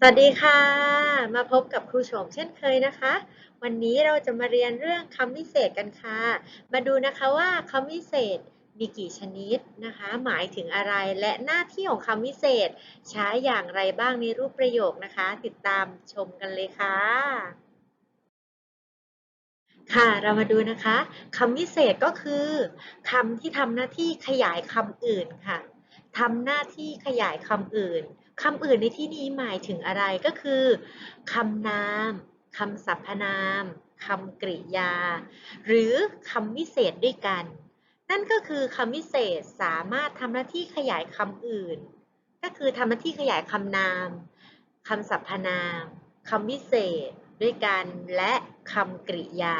สวัสดีค่ะ มาพบกับครูโฉมเช่นเคยนะคะ วันนี้เราจะมาเรียนเรื่องคำวิเศษกันค่ะ มาดูนะคะว่าคำวิเศษมีกี่ชนิดนะคะ หมายถึงอะไรและหน้าที่ของคำวิเศษ ใช้อย่างไรบ้างในรูปประโยคนะคะ ติดตามชมกันเลยค่ะ ค่ะเรามาดูนะคะคำวิเศษก็คือคำที่ทำหน้าที่ขยายคำอื่นค่ะทำหน้าที่ขยายคำอื่น คำอื่นในที่นี้หมายถึงอะไรก็คือคำนามคำสรรพนามคำกริยา หรือคำวิเศษด้วยกัน นั่นก็คือคำวิเศษสามารถทำหน้าที่ขยายคำอื่น ก็คือทำหน้าที่ขยายคำนามคำสรรพนามคำวิเศษ ด้วยกันและคำกริยา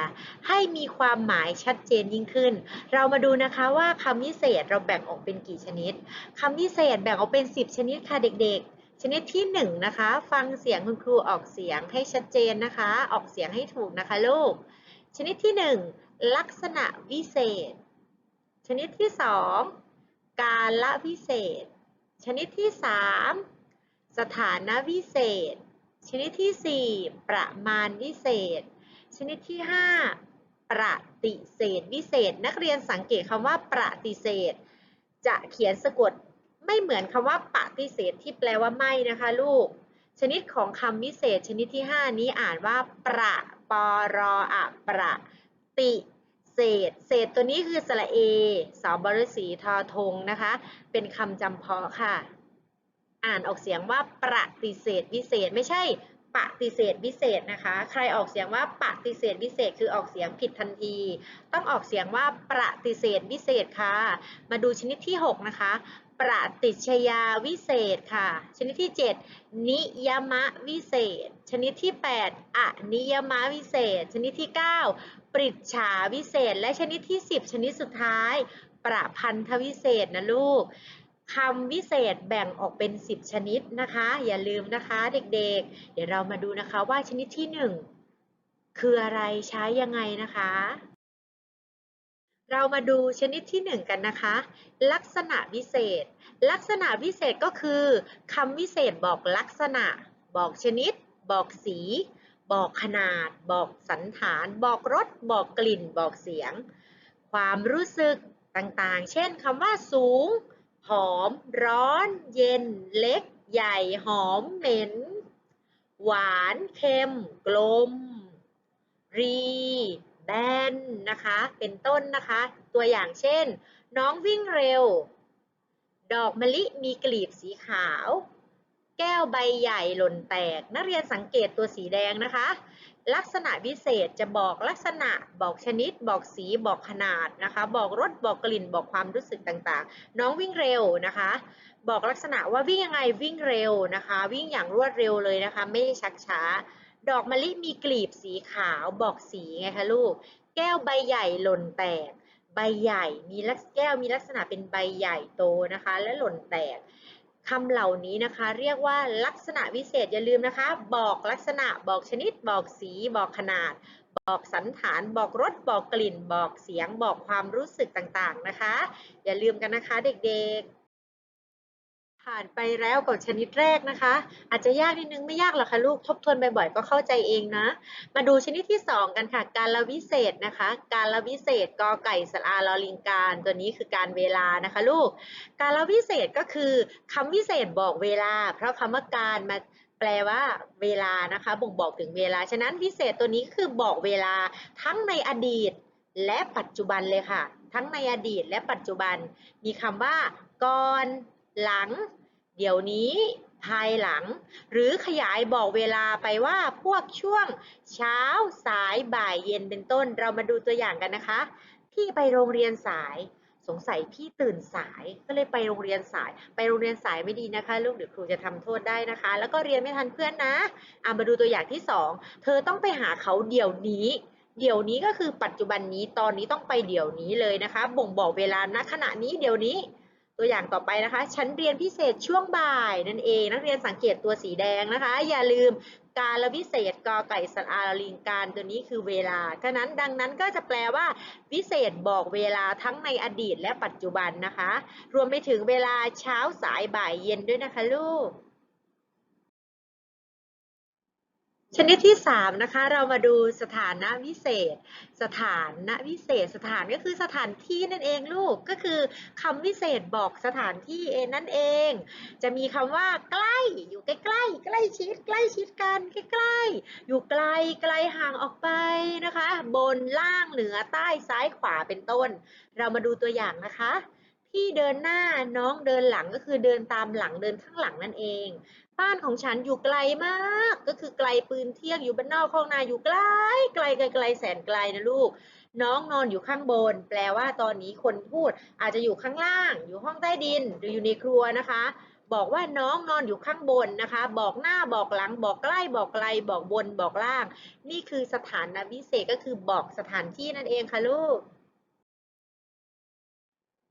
ให้มีความหมายชัดเจนยิ่งขึ้น เรามาดูนะคะว่าคำวิเศษเราแบ่งออกเป็นกี่ชนิดคำวิเศษแบ่งออกเป็น 10 ชนิดค่ะเด็กๆ ชนิดที่1นนะคะ ฟังเสียงคุณครูออกเสียงให้ชัดเจนนะคะ ออกเสียงให้ถูกนะคะลูก ชนิดที่ 1 ลักษณะวิเศษ ชนิดที่ 2 การละวิเศษ ชนิดที่ 3 สถานะวิเศษ ชนิดที่ 4 ประมาณวิเศษ ชนิดที่ 5 ประติเศษวิเศษ นักเรียนสังเกตคำว่าประติเศษ จะเขียนสะกดไม่เหมือนคำว่าปฏิเสธที่แปลว่าไม่นะคะลูก ชนิดของคำวิเศษชนิดที่ 5 นี้อ่านว่า ประปรอะประติเศษ เศษตัวนี้คือสระเอสอบริสีทอทงนะคะ เป็นคำจำเพาะค่ะ อ่านออกเสียงว่าปฏิเสธวิเศษ ไม่ใช่ปฏิเสธวิเศษนะคะ ใครออกเสียงว่าปฏิเสธวิเศษคือออกเสียงผิดทันที ต้องออกเสียงว่าปฏิเสธวิเศษค่ะ มาดูชนิดที่ 6 นะคะปฏิชยาวิเศษค่ะ ชนิดที่ 7 นิยมะวิเศษ ชนิดที่ 8อนิยมะวิเศษ ชนิดที่ 9 ปริฉาวิเศษ และชนิดที่ 10 ชนิดสุดท้าย ประพันธวิเศษนะลูก คำวิเศษแบ่งออกเป็น 10 ชนิดนะคะ อย่าลืมนะคะเด็กๆเดี๋ยวเรามาดูนะคะว่าชนิดที่ 1 คืออะไรใช้ยังไงนะคะ เรามาดูชนิดที่ 1 กันนะคะ ลักษณะวิเศษ ลักษณะวิเศษก็คือคำวิเศษบอกลักษณะ บอกชนิด บอกสี บอกขนาด บอกสันฐาน บอกรส บอกกลิ่น บอกเสียง ความรู้สึกต่างๆ เช่นคำว่าสูง หอม ร้อน เย็น เล็ก ใหญ่ หอม เหม็น หวาน เค็ม กลม รี แบน นะคะ เป็นต้นนะคะ ตัวอย่างเช่น น้องวิ่งเร็ว ดอกมะลิมีกลีบสีขาว แก้วใบใหญ่หล่นแตก นักเรียนสังเกตตัวสีแดงนะคะ ลักษณะพิเศษจะบอกลักษณะบอกชนิด บอกสีบอกขนาดนะคะ บอกรสบอกกลิ่นบอกความรู้สึกต่างๆ น้องวิ่งเร็วนะคะ บอกลักษณะว่าวิ่งยังไงวิ่งเร็วนะคะ วิ่งอย่างรวดเร็วเลยนะคะ ไม่ได้ชักช้า ดอกมะลิมีกลีบสีขาวบอกสีไงคะลูก แก้วใบใหญ่หล่นแตก ใบใหญ่มีลักแก้วมีลักษณะเป็นใบใหญ่โตนะคะ และหล่นแตก คำเหล่านี้นะคะ เรียกว่าลักษณะวิเศษอย่าลืมนะคะ บอกลักษณะบอกชนิด บอกสี บอกขนาด บอกสันฐาน บอกรสบอกกลิ่น บอกเสียง บอกความรู้สึกต่างๆนะคะ อย่าลืมกันนะคะเด็กๆ ผ่านไปแล้วกับชนิดแรกนะคะ อาจจะยากนิดนึงไม่ยากหรอกค่ะลูกทบทวนบ่อยๆก็เข้าใจเองนะ มาดูชนิดที่ 2 กันค่ะ การละวิเศษนะคะ การละวิเศษกอไก่สระอาลอลิงการตัวนี้คือการเวลานะคะลูก การละวิเศษก็คือคำวิเศษบอกเวลา เพราะคำว่าการมาแปลว่าเวลานะคะบ่งบอกถึงเวลา ฉะนั้นวิเศษตัวนี้คือบอกเวลาทั้งในอดีตและปัจจุบันเลยค่ะ ทั้งในอดีตและปัจจุบัน มีคำว่าก่อนหลัง เดี๋ยวนี้ภายหลัง หรือขยายบอกเวลาไปว่าพวกช่วงเช้าสายบ่ายเย็นเป็นต้น เรามาดูตัวอย่างกันนะคะ พี่ไปโรงเรียนสาย สงสัยพี่ตื่นสายก็เลยไปโรงเรียนสาย ไปโรงเรียนสายไม่ดีนะคะ ลูกเดี๋ยวครูจะทำโทษได้นะคะ แล้วก็เรียนไม่ทันเพื่อนนะอามาดูตัวอย่างที่ 2 เธอต้องไปหาเขาเดี๋ยวนี้เดี๋ยวนี้ก็คือปัจจุบันนี้ตอนนี้ต้องไปเดี๋ยวนี้เลยนะคะ บ่งบอกเวลาณขณะนี้เดี๋ยวนี้ ตัวอย่างต่อไปนะคะ ชั้นเรียนพิเศษช่วงบ่ายนั่นเอง นักเรียนสังเกตตัวสีแดงนะคะ อย่าลืมการละวิเศษกอไก่สัตอาลิงการตัวนี้คือเวลาฉะนั้นดังนั้นก็จะแปลว่า วิเศษบอกเวลาทั้งในอดีตและปัจจุบันนะคะ รวมไปถึงเวลาเช้าสายบ่ายเย็นด้วยนะคะลูก ชนิดที่สามนะคะเรามาดูสถานะวิเศษ สถานะวิเศษ สถานก็คือสถานที่นั่นเองลูกก็คือคำวิเศษบอกสถานที่เองนั่นเอง จะมีคำว่าใกล้อยู่ใกล้ๆใกล้ชิดใกล้ชิดกันใกล้ๆอยู่ไกลไกลห่างออกไปนะคะ บนล่างเหนือใต้ซ้ายขวาเป็นต้น เรามาดูตัวอย่างนะคะพี่เดินหน้าน้องเดินหลังก็คือเดินตามหลังเดินข้างหลังนั่นเอง บ้านของฉันอยู่ไกลมาก ก็คือไกลปืนเที่ยงอยู่บ้านนอกคลองนาอยู่ไกลไกลไกลไกลแสนไกลนะลูก น้องนอนอยู่ข้างบน แปลว่าตอนนี้คนพูดอาจจะอยู่ข้างล่าง อยู่ห้องใต้ดิน หรืออยู่ในครัวนะคะ บอกว่าน้องนอนอยู่ข้างบนนะคะ บอกหน้าบอกหลังบอกใกล้บอกไกล บอกบนบอกล่าง นี่คือสถานะวิเศษก็คือบอกสถานที่นั่นเองค่ะลูก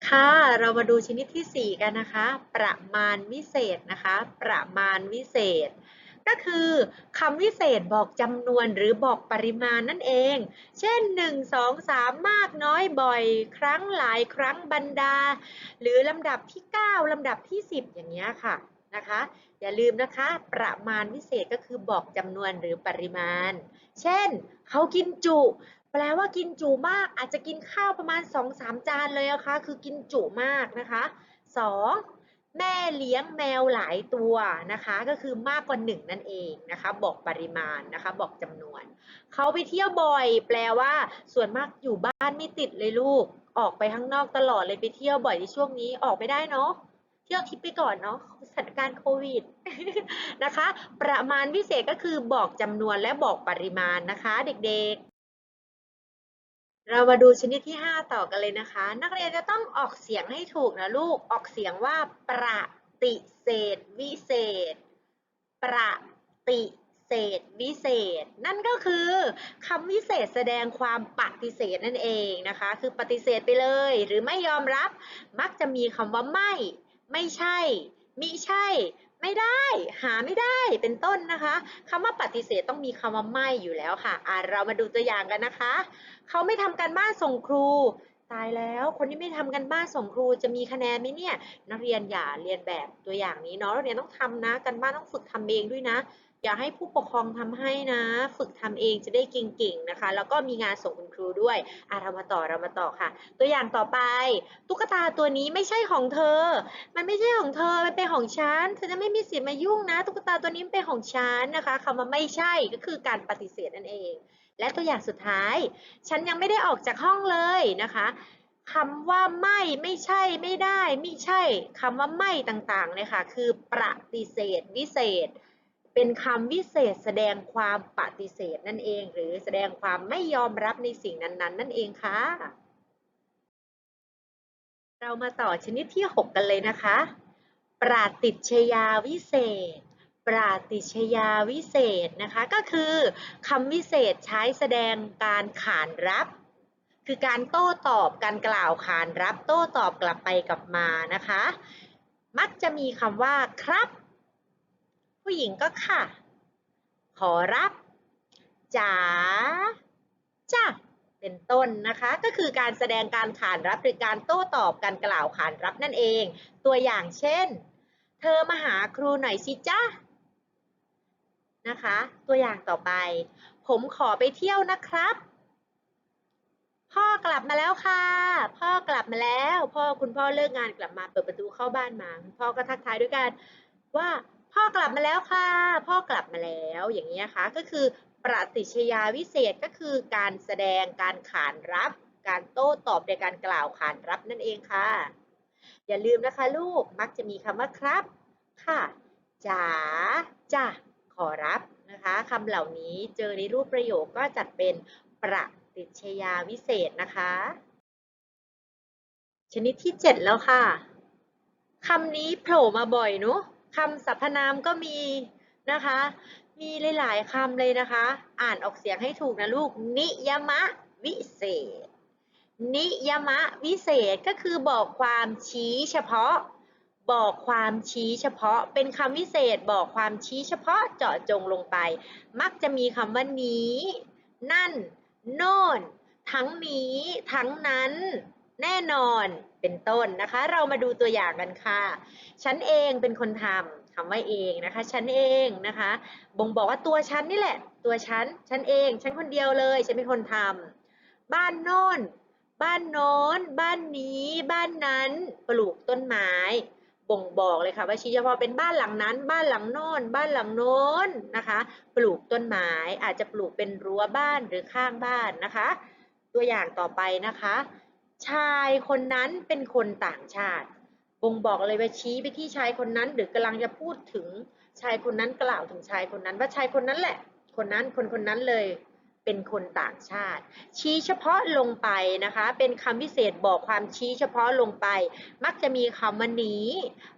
ค่ะ เรามาดูชนิดที่ 4 กันนะคะ ประมาณวิเศษนะคะ ประมาณวิเศษ ก็คือคำวิเศษบอกจำนวนหรือบอกปริมาณนั่นเอง เช่น 1 2 3 มากน้อยบ่อย ครั้งหลายครั้งบรรดา หรือลำดับที่ 9 ลำดับที่ 10 อย่างเงี้ยค่ะนะคะ อย่าลืมนะคะ ประมาณวิเศษก็คือบอกจำนวนหรือปริมาณ เช่น เขากินจุ แปลว่ากินจุมากอาจจะกินข้าวประมาณ 2-3 จานเลยนะคะคือกินจุมากนะคะ 2. แม่เลี้ยงแมวหลายตัวนะคะ ก็คือมากกว่า1นั่นเองนะคะ บอกปริมาณนะคะ บอกจำนวน เขาไปเที่ยวบ่อย แปลว่า ส่วนมากอยู่บ้านไม่ติดเลยลูก ออกไปข้างนอกตลอดเลยไปเที่ยวบ่อยในช่วงนี้ออกไม่ได้เนาะเที่ยวทิปไปก่อนเนาะสถานการณ์โควิดนะคะ ประมาณวิเศษก็คือบอกจำนวนและบอกปริมาณนะคะ เด็กๆ เรามาดูชนิดที่ 5 ต่อกันเลยนะคะ นักเรียนจะต้องออกเสียงให้ถูกนะลูกออกเสียงว่าประติเศษวิเศษ ประติเศษวิเศษ นั่นก็คือคำวิเศษแสดงความปฏิเสธนั่นเองนะคะ คือปฏิเสธไปเลย หรือไม่ยอมรับ มักจะมีคำว่าไม่ ไม่ใช่มิใช่ ไม่ได้ หาไม่ได้เป็นต้นนะคะคำว่าปฏิเสธต้องมีคำว่าไม่อยู่แล้วค่ะอ่าเรามาดูตัวอย่างกันนะคะ เขาไม่ทำการบ้านส่งครู ตายแล้วคนที่ไม่ทำการบ้านส่งครูจะมีคะแนนไหมเนี่ย นักเรียนอย่าเรียนแบบตัวอย่างนี้เนาะนักเรียนต้องทำนะการบ้านต้องฝึกทำเองด้วยนะ อย่าให้ผู้ปกครองทำให้นะ ฝึกทำเองจะได้เก่งๆนะคะ แล้วก็มีงานส่งคุณครูด้วยอะเรามาต่อเรามาต่อค่ะ ตัวอย่างต่อไป ตุ๊กตาตัวนี้ไม่ใช่ของเธอ มันไม่ใช่ของเธอมันเป็นของฉันเธอจะไม่มีสิทธิ์มายุ่งนะ ตุ๊กตาตัวนี้เป็นของฉันนะคะคำว่าไม่ใช่ก็คือการปฏิเสธนั่นเอง และตัวอย่างสุดท้าย ฉันยังไม่ได้ออกจากห้องเลยนะคะคำว่าไม่ไม่ใช่ไม่ได้ ไม่ใช่คำว่าไม่ต่างๆเนี่ยค่ะคือปฏิเสธวิเศษ เป็นคำวิเศษแสดงความปฏิเสธนั่นเอง หรือแสดงความไม่ยอมรับในสิ่งนั้นๆนั่นเองค่ะ เรามาต่อชนิดที่ 6 กันเลยนะคะ ปราติชยาวิเศษ ปราติชยาวิเศษนะคะก็คือคำวิเศษใช้แสดงการขานรับ คือการโต้ตอบการกล่าวขานรับ โต้ตอบกลับไปกลับมานะคะ มักจะมีคำว่าครับ ผู้หญิงก็ค่ะ ขอรับจ๋าจ้ะเป็นต้นนะคะ ก็คือการแสดงการขานรับหรือการโต้ตอบการกล่าวขานรับนั่นเอง ตัวอย่างเช่น เธอมาหาครูหน่อยสิจ้านะคะ ตัวอย่างต่อไป ผมขอไปเที่ยวนะครับ พ่อกลับมาแล้วค่ะ พ่อกลับมาแล้ว พ่อคุณพ่อเลิกงานกลับมาเปิดประตูเข้าบ้านมาคุณพ่อก็ทักทายด้วยกันว่า พ่อกลับมาแล้วค่ะ พ่อกลับมาแล้วอย่างนี้นะคะก็คือปฏิชยาวิเศษก็คือการแสดงการขานรับ การโต้ตอบในการกล่าวขานรับนั่นเองค่ะ อย่าลืมนะคะลูกมักจะมีคำว่าครับ ค่ะจ๋าจ้ะขอรับนะคะคำเหล่านี้เจอในรูปประโยคก็จัดเป็นประติชยาวิเศษนะคะ ชนิดที่ 7 แล้วค่ะคำนี้โผล่มาบ่อยเนอะ คำสรรพนามก็มีนะคะ มีหลายๆคำเลยนะคะ อ่านออกเสียงให้ถูกนะลูก นิยมะวิเศษ นิยมะวิเศษก็คือบอกความชี้เฉพาะ บอกความชี้เฉพาะ เป็นคำวิเศษบอกความชี้เฉพาะเจาะจงลงไป มักจะมีคำว่านี้ นั่น โน่น ทั้งนี้ ทั้งนั้น แน่นอนเป็นต้นนะคะ เรามาดูตัวอย่างกันค่ะ ฉันเองเป็นคนทำคำว่าเองนะคะ ฉันเองนะคะ บ่งบอกว่าตัวฉันนี่แหละ ตัวฉัน ฉันเอง ฉันคนเดียวเลย ฉันเป็นคนทำบ้านโน้นบ้านโน้น บ้านนี้ บ้านนั้นปลูกต้นไม้ บ่งบอกเลยค่ะว่าชี้เฉพาะเป็นบ้านหลังนั้น บ้านหลังโน้นบ้านหลังโน้นนะคะ ปลูกต้นไม้ อาจจะปลูกเป็นรั้วบ้านหรือข้างบ้านนะคะ ตัวอย่างต่อไปนะคะ ชายคนนั้นเป็นคนต่างชาติบ่งบอกเลยว่าชี้ไปที่ชายคนนั้น หรือกำลังจะพูดถึงชายคนนั้นกล่าวถึงชายคนนั้น ว่าชายคนนั้นแหละ คนนั้นคนคนนั้นเลย เป็นคนต่างชาติ ชี้เฉพาะลงไปนะคะ เป็นคำพิเศษบอกความชี้เฉพาะลงไป มักจะมีคำว่านี้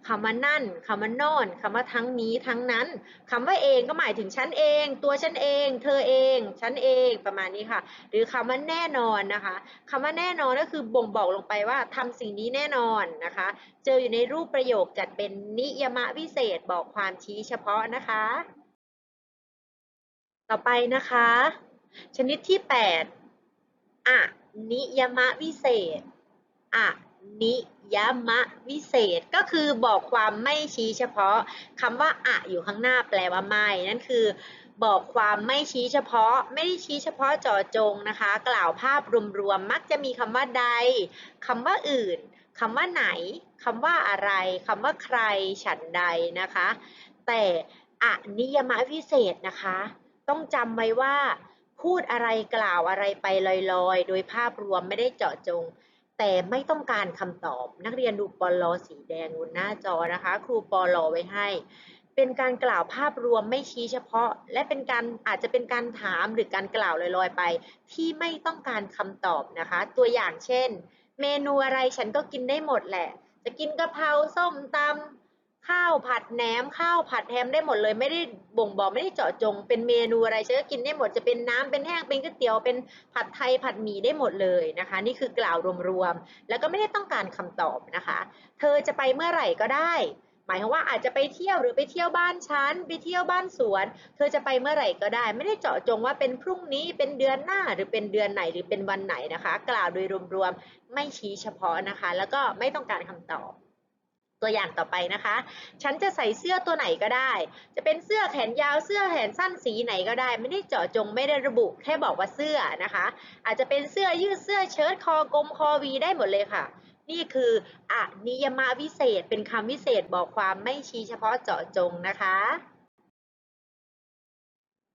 คำว่านั่นคำว่าน่นคำว่าทั้งนี้ทั้งนั้นคำว่าเองก็หมายถึงฉันเอง ตัวฉันเอง เธอเอง ฉันเองประมาณนี้ค่ะ หรือคำว่าแน่นอนนะคะคำว่าแน่นอนก็คือบ่งบอกลงไปว่าทำสิ่งนี้แน่นอนนะคะ เจออยู่ในรูปประโยคจัดเป็นนิยมะวิเศษบอกความชี้เฉพาะนะคะ ต่อไปนะคะ ชนิดที่8อะนิยมะวิเศษอะนิยมะวิเศษก็คือบอกความไม่ชี้เฉพาะคำว่าอะอยู่ข้างหน้าแปลว่าไม่นั่นคือ บอกความไม่ชี้เฉพาะ ไม่ได้ชี้เฉพาะเจาะจงนะคะ กล่าวภาพรวมๆมักจะมีคำว่าใดคำว่าอื่นคำว่าไหนคำว่าอะไรคำว่าใครฉันใดนะคะ แต่อะนิยมะวิเศษนะคะ ต้องจำไว้ว่า พูดอะไรกล่าวอะไรไปลอยๆ โดยภาพรวมไม่ได้เจาะจง แต่ไม่ต้องการคำตอบ นักเรียนดูปอลอสีแดงบนหน้าจอนะคะ ครูปอลอไว้ให้ เป็นการกล่าวภาพรวมไม่ชี้เฉพาะ และเป็นการอาจจะเป็นการถามหรือการกล่าวลอยๆไป ที่ไม่ต้องการคำตอบนะคะ ตัวอย่างเช่น เมนูอะไรฉันก็กินได้หมดแหละ จะกินกะเพราส้มตำ ข้าวผัดแหนมข้าวผัดแฮมได้หมดเลย ไม่ได้บ่งบอกไม่ได้เจาะจง เป็นเมนูอะไรฉันก็กินได้หมดจะเป็นน้ำเป็นแห้งเป็นก๋วยเตี๋ยวเป็นผัดไทยผัดหมี่ได้หมดเลยนะคะ นี่คือกล่าวรวมๆแล้วก็ไม่ได้ต้องการคำตอบนะคะ เธอจะไปเมื่อไหร่ก็ได้ หมายความว่าอาจจะไปเที่ยวหรือไปเที่ยวบ้านฉันไปเที่ยวบ้านสวน เธอจะไปเมื่อไหร่ก็ได้ ไม่ได้เจาะจงว่าเป็นพรุ่งนี้เป็นเดือนหน้าหรือเป็นเดือนไหนหรือเป็นวันไหนนะคะ กล่าวโดยรวมๆไม่ชี้เฉพาะนะคะ แล้วก็ไม่ต้องการคำตอบ ตัวอย่างต่อไปนะคะ ฉันจะใส่เสื้อตัวไหนก็ได้ จะเป็นเสื้อแขนยาว เสื้อแขนสั้นสีไหนก็ได้ ไม่ได้เจาะจง ไม่ได้ระบุ แค่บอกว่าเสื้อนะคะ อาจจะเป็นเสื้อยืด เสื้อเชิ้ต คอกลม คอวี ได้หมดเลยค่ะ นี่คืออนิยมวิเศษ เป็นคำวิเศษบอกความไม่ชี้เฉพาะเจาะจงนะคะ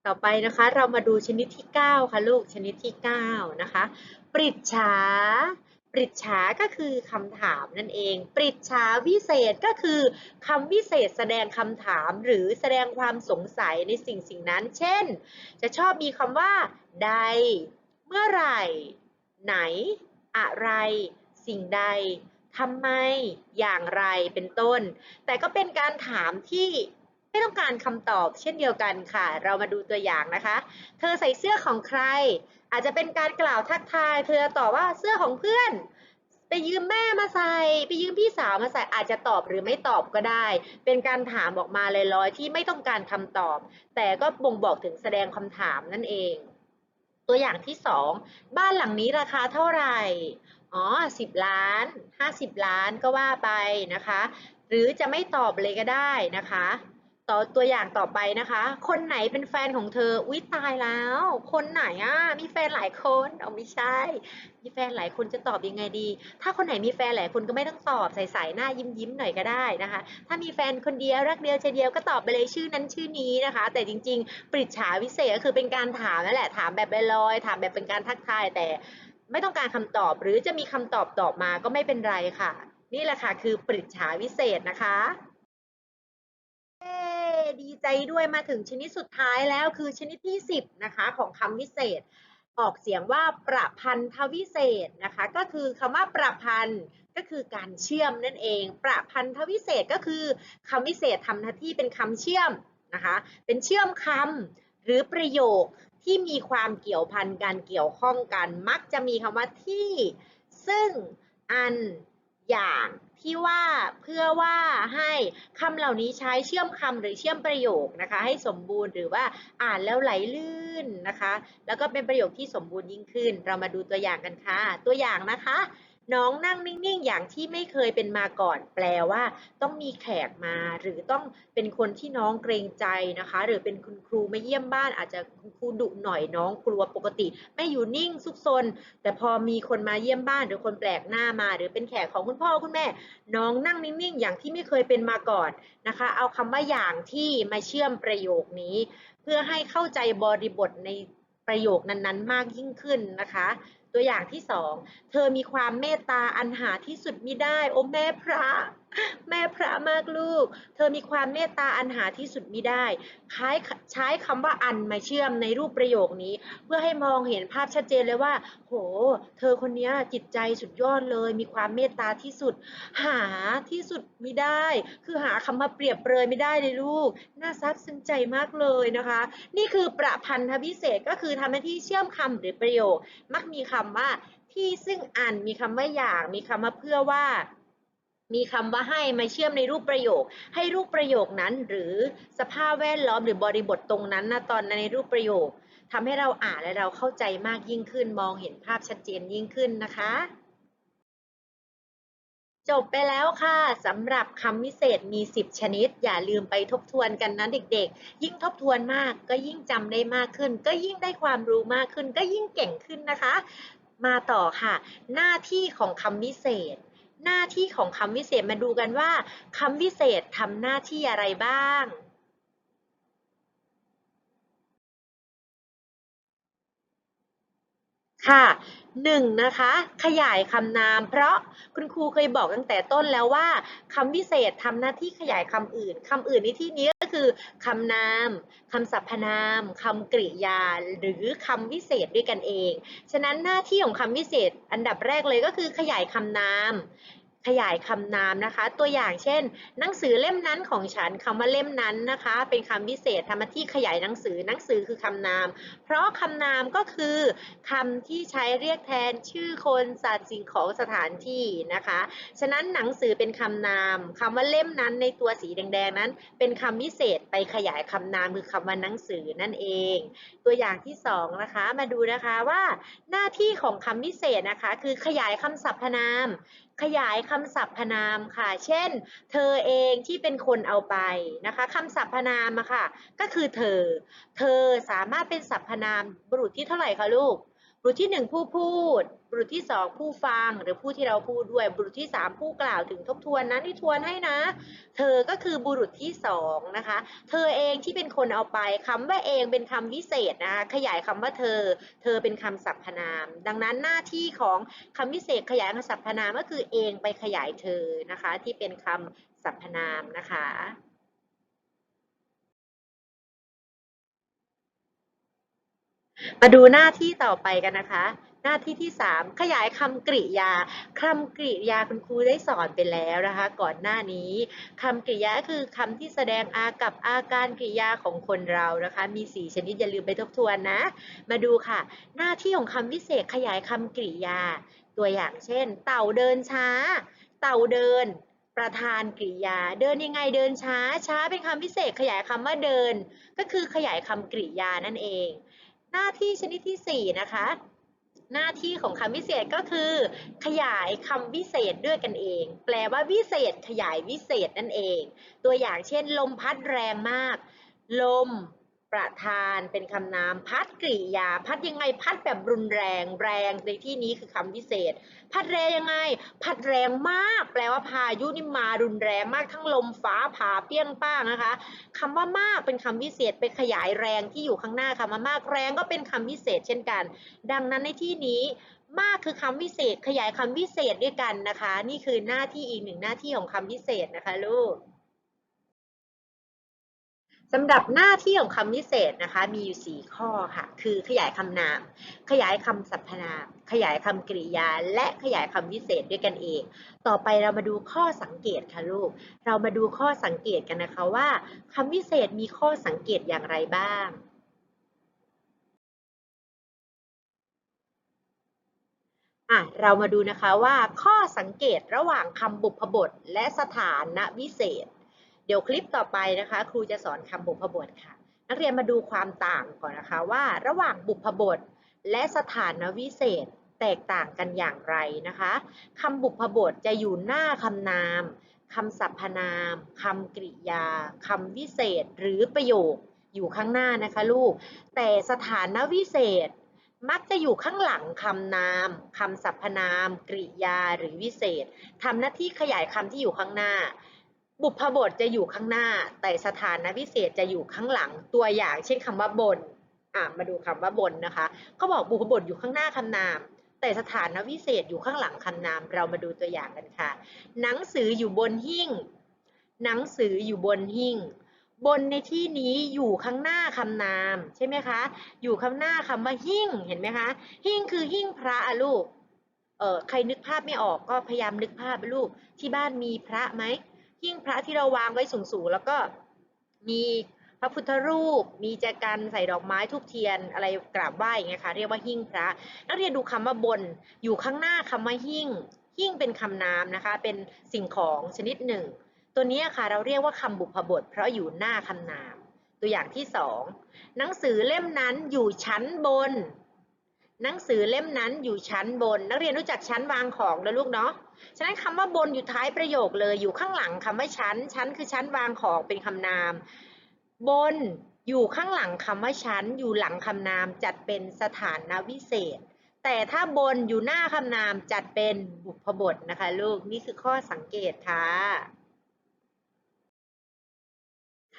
ต่อไปนะคะ เรามาดูชนิดที่ 9 ค่ะลูก ชนิดที่ 9 นะคะ ปริจฉา ปริจฉาก็คือคำถามนั่นเอง ปริจฉาวิเศษก็คือคำวิเศษแสดงคำถามหรือแสดงความสงสัยในสิ่งสิ่งนั้น เช่น จะชอบมีคำว่า ใด เมื่อไหร่ ไหน อะไร สิ่งใดทำไม อย่างไรเป็นต้น แต่ก็เป็นการถามที่ ไม่ต้องการคำตอบเช่นเดียวกันค่ะ เรามาดูตัวอย่างนะคะ เธอใส่เสื้อของใคร อาจจะเป็นการกล่าวทักทาย เธอตอบว่าเสื้อของเพื่อน ไปยืมแม่มาใส่ ไปยืมพี่สาวมาใส่ อาจจะตอบหรือไม่ตอบก็ได้ เป็นการถามออกมาลอยๆที่ไม่ต้องการคำตอบ แต่ก็บ่งบอกถึงแสดงคำถามนั่นเอง ตัวอย่างที่สองบ้านหลังนี้ราคาเท่าไหร่ อ๋อสิบล้านห้าสิบล้านก็ว่าไปนะคะ หรือจะไม่ตอบเลยก็ได้นะคะ ต่อตัวอย่างต่อไปนะคะ คนไหนเป็นแฟนของเธอ อุ๊ยตายแล้ว คนไหนอะ มีแฟนหลายคนเอาไม่ใช่ มีแฟนหลายคนจะตอบยังไงดี ถ้าคนไหนมีแฟนหลายคนก็ไม่ต้องตอบใส่ๆหน้ายิ้มยิ้มๆหน่อยก็ได้นะคะ ถ้ามีแฟนคนเดียวรักเดียวใจเดียวก็ตอบไปเลยชื่อนั้นชื่อนี้นะคะ แต่จริง ๆ ปริจฉาวิเศษก็คือเป็นการถามนั่นแหละ ถามแบบลอยๆถามแบบเป็นการทักทายแต่ไม่ต้องการคำตอบหรือจะมีคำตอบตอบมาก็ไม่เป็นไรค่ะ นี่แหละค่ะคือปริจฉาวิเศษนะคะ ดีใจด้วยมาถึงชนิดสุดท้ายแล้วคือชนิดที่ 10นะคะของคำวิเศษ ออกเสียงว่าประพันธวิเศษนะคะก็คือคำว่าประพันธ์ก็คือการเชื่อมนั่นเอง ประพันธวิเศษก็คือคำวิเศษทำหน้าที่เป็นคำเชื่อมนะคะเป็นเชื่อมคำหรือประโยคที่มีความเกี่ยวพันกันเกี่ยวข้องกัน มักจะมีคำว่าที่ ซึ่งอัน อย่างที่ว่าเพื่อว่าให้คำเหล่านี้ใช้เชื่อมคำหรือเชื่อมประโยคนะคะ ให้สมบูรณ์หรือว่าอ่านแล้วไหลลื่นนะคะ แล้วก็เป็นประโยคที่สมบูรณ์ยิ่งขึ้น เรามาดูตัวอย่างกันค่ะ ตัวอย่างนะคะ น้องนั่งนิ่งๆ อย่างที่ไม่เคยเป็นมาก่อน แปลว่า ต้องมีแขกมา หรือต้องเป็นคนที่น้องเกรงใจนะคะ หรือเป็นคุณครูมาเยี่ยมบ้าน อาจจะคุณครูดุหน่อยน้องกลัวปกติ ไม่อยู่นิ่งซุกซน แต่พอมีคนมาเยี่ยมบ้าน หรือคนแปลกหน้ามา หรือเป็นแขกของคุณพ่อคุณแม่ น้องนั่งนิ่งๆ อย่างที่ไม่เคยเป็นมาก่อนนะคะ เอาคำว่าอย่างที่มาเชื่อมประโยคนี้ เพื่อให้เข้าใจบริบทในประโยคนั้นๆ มากยิ่งขึ้นนะคะ ตัวอย่างที่สองเธอมีความเมตตาอันหาที่สุดมิได้ โอ้แม่พระ แม่พระมากลูก เธอมีความเมตตาอันหาที่สุดมิได้ใช้ใช้คำว่าอันมาเชื่อมในรูปประโยคนี้ เพื่อให้มองเห็นภาพชัดเจนเลยว่า โห เธอคนนี้จิตใจสุดยอดเลย มีความเมตตาที่สุด หาที่สุดมิได้ คือหาคำมาเปรียบเปรยไม่ได้เลยลูก น่าซาบซึ้งใจมากเลยนะคะ นี่คือประพันธพิเศษก็คือทำหน้าที่เชื่อมคำหรือประโยค มักมีคำว่าที่ซึ่งอันมีคำว่าอย่างมีคำว่าเพื่อว่า มีคำว่าให้มาเชื่อมในรูปประโยค ให้รูปประโยคนั้น หรือสภาพแวดล้อมหรือบริบทตรงนั้นนะตอนในรูปประโยคทำให้เราอ่านและเราเข้าใจมากยิ่งขึ้น มองเห็นภาพชัดเจนยิ่งขึ้นนะคะ จบไปแล้วค่ะสำหรับคำวิเศษมี 10 ชนิด อย่าลืมไปทบทวนกันนะเด็กๆ ยิ่งทบทวนมากก็ยิ่งจำได้มากขึ้น ก็ยิ่งได้ความรู้มากขึ้น ก็ยิ่งเก่งขึ้นนะคะ มาต่อค่ะ หน้าที่ของคำวิเศษ หน้าที่ของคำวิเศษมาดูกันว่าคำวิเศษทำหน้าที่อะไรบ้าง ค่ะหนึ่งนะคะขยายคำนาม เพราะคุณครูเคยบอกตั้งแต่ต้นแล้วว่าคำวิเศษทำหน้าที่ขยายคำอื่นคำอื่นในที่นี้ คือคำนามคำสรรพนามคำกริยา หรือคำวิเศษด้วยกันเอง ฉะนั้นหน้าที่ของคำวิเศษอันดับแรกเลยก็คือขยายคำนาม ขยายคำนามนะคะ ตัวอย่างเช่น หนังสือเล่มนั้นของฉันคำว่าเล่มนั้นนะคะ เป็นคำวิเศษทำหน้าที่ขยายหนังสือหนังสือคือคำนาม เพราะคำนามก็คือคำที่ใช้เรียกแทนชื่อคนสัตว์สิ่งของสถานที่นะคะ ฉะนั้นหนังสือเป็นคำนามคำว่าเล่มนั้นในตัวสีแดง ๆ นั้น เป็นคำวิเศษไปขยายคำนามคือคำว่าหนังสือนั่นเอง ตัวอย่างที่สองนะคะมาดูนะคะว่าหน้าที่ของคำวิเศษนะคะ คือขยายคำสรรพนาม ขยายคำสรรพนามค่ะ เช่น เธอเองที่เป็นคนเอาไปนะคะคำสรรพนามอะค่ะ ก็คือเธอ เธอสามารถเป็นสรรพนามบุรุษที่เท่าไหร่คะลูก บุรุษที่หนึ่งผู้พูด บุรุษที่สองผู้ฟังหรือผู้ที่เราพูดด้วย บุรุษที่สามผู้กล่าวถึงทบทวนนะนี่ทวนให้นะ เธอก็คือบุรุษที่สองนะคะ เธอเองที่เป็นคนเอาไปคำว่าเองเป็นคำวิเศษนะคะขยายคำว่าเธอ เธอเป็นคำสรรพนาม ดังนั้นหน้าที่ของคำวิเศษขยายคำสรรพนามก็คือเองไปขยายเธอนะคะ ที่เป็นคำสรรพนามนะคะ มาดูหน้าที่ต่อไปกันนะคะ หน้าที่ที่ 3 ขยายคำกริยาคำกริยาคุณครูได้สอนไปแล้วนะคะ ก่อนหน้านี้คำกริยาคือคำที่แสดงอากับอาการกริยาของคนเรานะคะ มี 4 ชนิดอย่าลืมไปทบทวนนะ มาดูค่ะ หน้าที่ของคำวิเศษขยายคำกริยา ตัวอย่างเช่น เต่าเดินช้า เต่าเดิน ประธานกริยา เดินยังไงเดินช้า ช้าเป็นคำพิเศษขยายคำว่าเดิน ก็คือขยายคำกริยานั่นเอง หน้าที่ชนิดที่ 4 นะคะ หน้าที่ของคำวิเศษก็คือ ขยายคำวิเศษด้วยกันเอง แปลว่าวิเศษขยายวิเศษนั่นเอง ตัวอย่างเช่น ลมพัดแรงมาก ลม ประธานเป็นคำนามพัดกริยา พัดยังไงพัดแบบรุนแรงแรงในที่นี้คือคำวิเศษ พัดแรงยังไง พัดแรงมาก แปลว่าพายุนี่มารุนแรงมากทั้งลมฟ้าผ่าเปี้ยงป้างนะคะคำว่ามากเป็นคำวิเศษไปขยายแรงที่อยู่ข้างหน้าคำว่ามากแรงก็เป็นคำวิเศษเช่นกัน ดังนั้นในที่นี้มากคือคำวิเศษขยายคำวิเศษด้วยกันนะคะ นี่คือหน้าที่อีกหนึ่งหน้าที่ของคำวิเศษนะคะลูก สำหรับหน้าที่ของคำวิเศษนะคะ มีอยู่ 4 ข้อค่ะ คือขยายคำนาม ขยายคำสรรพนาม ขยายคำกริยา และขยายคำวิเศษด้วยกันเอง ต่อไปเรามาดูข้อสังเกตค่ะลูก เรามาดูข้อสังเกตกันนะคะว่าคำวิเศษมีข้อสังเกตอย่างไรบ้างอะเรามาดูนะคะว่าข้อสังเกตระหว่างคำบุพบทและสถานะวิเศษ เดี๋ยวคลิปต่อไปนะคะ ครูจะสอนคำบุพบทค่ะ นักเรียนมาดูความต่างก่อนนะคะว่า ระหว่างบุพบท และสถานะวิเศษแตกต่างกันอย่างไรนะคะคำบุพบทจะอยู่หน้าคำนามคำสรรพนามคำกริยาคำวิเศษหรือประโยคอยู่ข้างหน้านะคะลูก แต่สถานะวิเศษมักจะอยู่ข้างหลังคำนามคำสรรพนาม กริยาหรือวิเศษทำหน้าที่ขยายคำที่อยู่ข้างหน้า บุพบทจะอยู่ข้างหน้า แต่สถานะวิเศษจะอยู่ข้างหลังตัวอย่างเช่นคำว่าบนอะมาดูคำว่าบนนะคะเขาบอกบุพบทอยู่ข้างหน้าคำนาม แต่สถานะวิเศษอยู่ข้างหลังคำนาม เรามาดูตัวอย่างกันค่ะ หนังสืออยู่บนหิ้งหนังสืออยู่บนหิ้งบนในที่นี้อยู่ข้างหน้าคำนามใช่ไหมคะ อยู่ข้างหน้าคำว่าหิ้งเห็นไหมคะ หิ้งคือหิ้งพระอะลูก เออใครนึกภาพไม่ออกก็พยายามนึกภาพลูก ที่บ้านมีพระไหม หิ้งพระที่เราวางไว้สูงๆแล้วก็มีพระพุทธรูป มีแจกันใส่ดอกไม้ทูบเทียนอะไรกราบไหว้อย่างเงี้ยค่ะเรียกว่าหิ้งพระ นักเรียนดูคำว่าบน อยู่ข้างหน้าคำว่าหิ้งหิ้งเป็นคำนามนะคะ เป็นสิ่งของชนิดหนึ่ง ตัวนี้ค่ะเราเรียกว่าคำบุพบท เพราะอยู่หน้าคำนาม ตัวอย่างที่สองหนังสือเล่มนั้นอยู่ชั้นบน หนังสือเล่มนั้นอยู่ชั้นบน นักเรียนรู้จักชั้นวางของนะลูกเนาะ ฉะนั้นคำว่าบนอยู่ท้ายประโยคเลย อยู่ข้างหลังคำว่าชั้น ชั้นคือชั้นวางของเป็นคำนาม บนอยู่ข้างหลังคำว่าชั้น อยู่หลังคำนามจัดเป็นสถานะวิเศษ แต่ถ้าบนอยู่หน้าคำนามจัดเป็นบุพบทนะคะลูก นี่คือข้อสังเกตค่ะ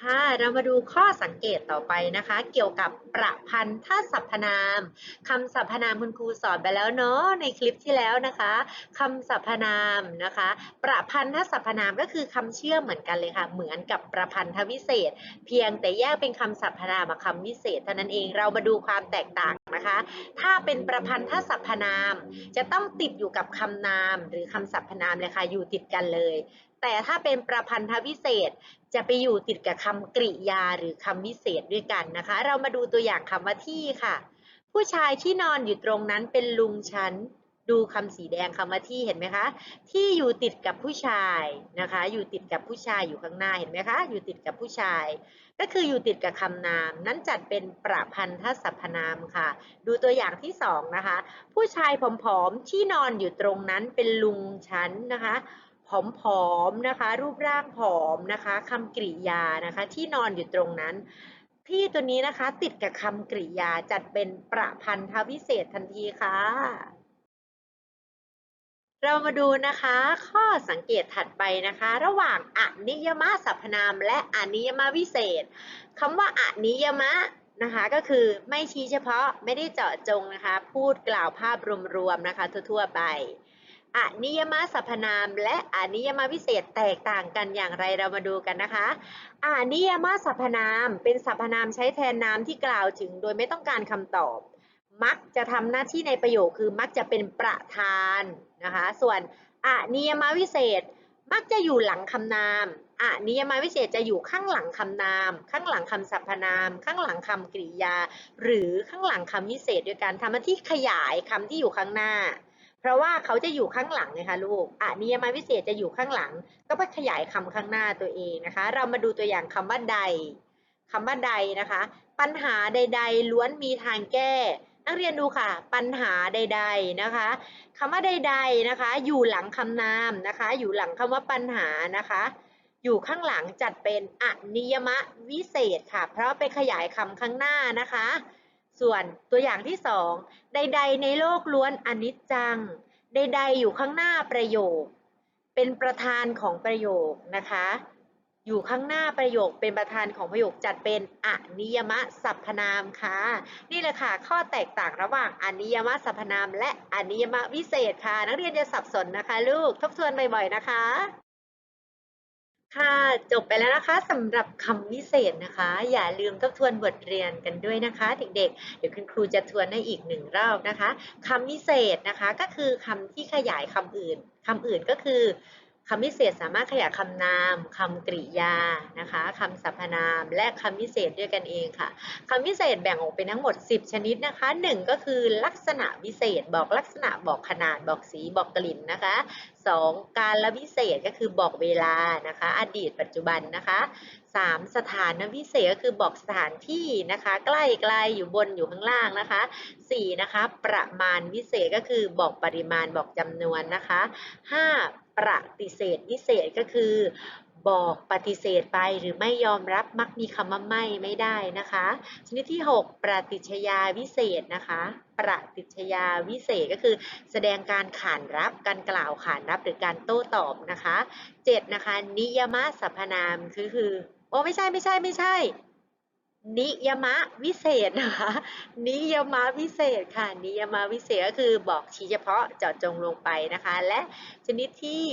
ค่ะเรามาดูข้อสังเกตต่อไปนะคะ เกี่ยวกับประพันธ์ท่าสรรพนามคำสรรพนามคุณครูสอนไปแล้วเนาะในคลิปที่แล้วนะคะคำสรรพนามนะคะ ประพันธ์ท่าสรรพนามก็คือคำเชื่อมเหมือนกันเลยค่ะ เหมือนกับประพันธวิเศษ เพียงแต่แยกเป็นคำสรรพนามกับคำวิเศษเท่านั้นเองเรามาดูความแตกต่างนะคะ ถ้าเป็นประพันธ์ท่าสรรพนาม จะต้องติดอยู่กับคำนาม หรือคำสรรพนามเลยค่ะอยู่ติดกันเลย แต่ถ้าเป็นประพันธวิเศษจะไปอยู่ติดกับคำกริยาหรือคำวิเศษด้วยกันนะคะ เรามาดูตัวอย่างคำว่าที่ค่ะ ผู้ชายที่นอนอยู่ตรงนั้นเป็นลุงฉันดูคำสีแดงคำว่าที่เห็นไหมคะ ที่อยู่ติดกับผู้ชายนะคะ อยู่ติดกับผู้ชายอยู่ข้างหน้าเห็นไหมคะ อยู่ติดกับผู้ชาย ก็คืออยู่ติดกับคำนาม นั้นจัดเป็นประพันธสรรพนามค่ะ ดูตัวอย่างที่สองนะคะ ผู้ชายผอมๆที่นอนอยู่ตรงนั้นเป็นลุงฉันนะคะ ผอมๆนะคะ รูปร่างผอมนะคะคำกริยานะคะ ที่นอนอยู่ตรงนั้นที่ตัวนี้นะคะติดกับคำกริยาจัดเป็นประพันธวิเศษทันทีค่ะ เรามาดูนะคะ ข้อสังเกตถัดไปนะคะ ระหว่างอนิยมสรรพนาม และอนิยมวิเศษคำว่าอนิยมะนะคะก็คือไม่ชี้เฉพาะไม่ได้เจาะจงนะคะ พูดกล่าวภาพรวมๆนะคะ ทั่วๆไป อนิยมสรรพนาม และอนิยมวิเศษแตกต่างกันอย่างไรเรามาดูกันนะคะอนิยมสรรพนามเป็นสรรพนามใช้แทนนามที่กล่าวถึง โดยไม่ต้องการคำตอบ มักจะทำหน้าที่ในประโยคคือมักจะเป็นประธานนะคะ ส่วนอนิยมวิเศษมักจะอยู่หลังคำนามอนิยมวิเศษจะอยู่ข้างหลังคำนาม ข้างหลังคำสรรพนาม ข้างหลังคำกริยา หรือข้างหลังคำวิเศษ โดยการทำหน้าที่ขยายคำที่อยู่ข้างหน้า เพราะว่าเขาจะอยู่ข้างหลังนะคะลูกอะนิยมวิเศษจะอยู่ข้างหลัง ก็ไปขยายคำข้างหน้าตัวเองนะคะ เรามาดูตัวอย่างคำว่าใดคำว่าใดนะคะ ปัญหาใด ๆ ล้วนมีทางแก้ นักเรียนดูค่ะ ปัญหาใด ๆนะคะคำว่าใด ๆนะคะ อยู่หลังคำนามนะคะ อยู่หลังคำว่าปัญหานะคะอยู่ข้างหลังจัดเป็นอนิยมวิเศษค่ะ เพราะไปขยายคำข้างหน้านะคะ ส่วนตัวอย่างที่สองใด ๆ ในโลกล้วนอนิจจัง ใด ๆ อยู่ข้างหน้าประโยค เป็นประธานของประโยคนะคะ อยู่ข้างหน้าประโยคเป็นประธานของประโยคจัดเป็นอนิยมสรรพนามค่ะ นี่แหละค่ะข้อแตกต่างระหว่างอนิยมสรรพนาม และอนิยมวิเศษค่ะ นักเรียนจะสับสนนะคะ ลูกทบทวนบ่อยๆนะคะ ค่ะ จบไปแล้วนะคะสำหรับคำวิเศษนะคะ อย่าลืมทบทวนบทเรียนกันด้วยนะคะเด็กๆ เดี๋ยวคุณครูจะทวนให้อีกหนึ่งรอบนะคะคำวิเศษนะคะก็คือคำที่ขยายคำอื่นคำอื่นก็คือ คำวิเศษสามารถขยายคำนามคำกริยานะคะคำสรรพนาม และคำวิเศษด้วยกันเองค่ะคำวิเศษแบ่งออกเป็นทั้งหมด 10 ชนิดนะคะ 1 ก็คือลักษณะวิเศษ บอกลักษณะบอกขนาดบอกสีบอกกลิ่นนะคะ 2. การละวิเศษก็คือบอกเวลานะคะ อดีตปัจจุบันนะคะ 3. สถานวิเศษก็คือบอกสถานที่นะคะ ใกล้ไกลอยู่บนอยู่ข้างล่างนะคะ 4. นะคะ ประมาณวิเศษก็คือบอกปริมาณบอกจำนวนนะคะ 5. ปฏิเสธวิเศษก็คือ บอกปฏิเสธไปหรือไม่ยอมรับมักมีคำว่าไม่ไม่ได้นะคะ ชนิดที่ 6ปฏิชญาวิเศษนะคะปฏิชญาวิเศษก็คือ แสดงการขานรับการกล่าวขานรับหรือการโต้ตอบนะคะ 7 นะคะ นิยมสรรพนามคือคือโอ้ไม่ใช่ไม่ใช่ไม่ใช่ นิยมะวิเศษนะคะ นิยมะวิเศษค่ะ นิยมะวิเศษก็คือบอกชี้เฉพาะเจาะจงลงไปนะคะ และชนิดที่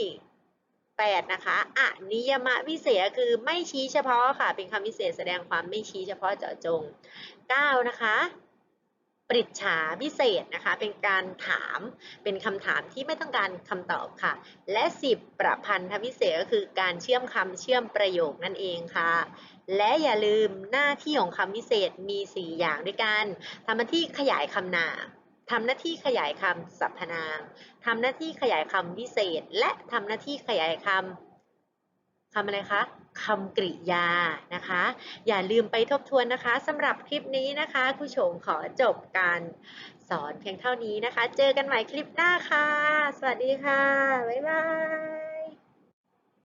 8นะคะอะนิยมะวิเศษคือไม่ชี้เฉพาะค่ะ เป็นคำวิเศษแสดงความไม่ชี้เฉพาะเจาะจง 9 นะคะปริจฉาวิเศษนะคะ เป็นการถามเป็นคำถามที่ไม่ต้องการคำตอบค่ะ และ 10 ประพันธวิเศษก็คือการเชื่อมคำเชื่อมประโยคนั่นเองค่ะ และอย่าลืมหน้าที่ของคำวิเศษมี 4 อย่างด้วยกันทำหน้าที่ขยายคำนามทำหน้าที่ขยายคำสรรพนามทำหน้าที่ขยายคำวิเศษ และทำหน้าที่ขยายคำคำอะไรคะคำกริยานะคะ อย่าลืมไปทบทวนนะคะสำหรับคลิปนี้นะคะครูโฉมขอจบการสอนเพียงเท่านี้นะคะ เจอกันใหม่คลิปหน้าค่ะ สวัสดีค่ะ บ๊ายบาย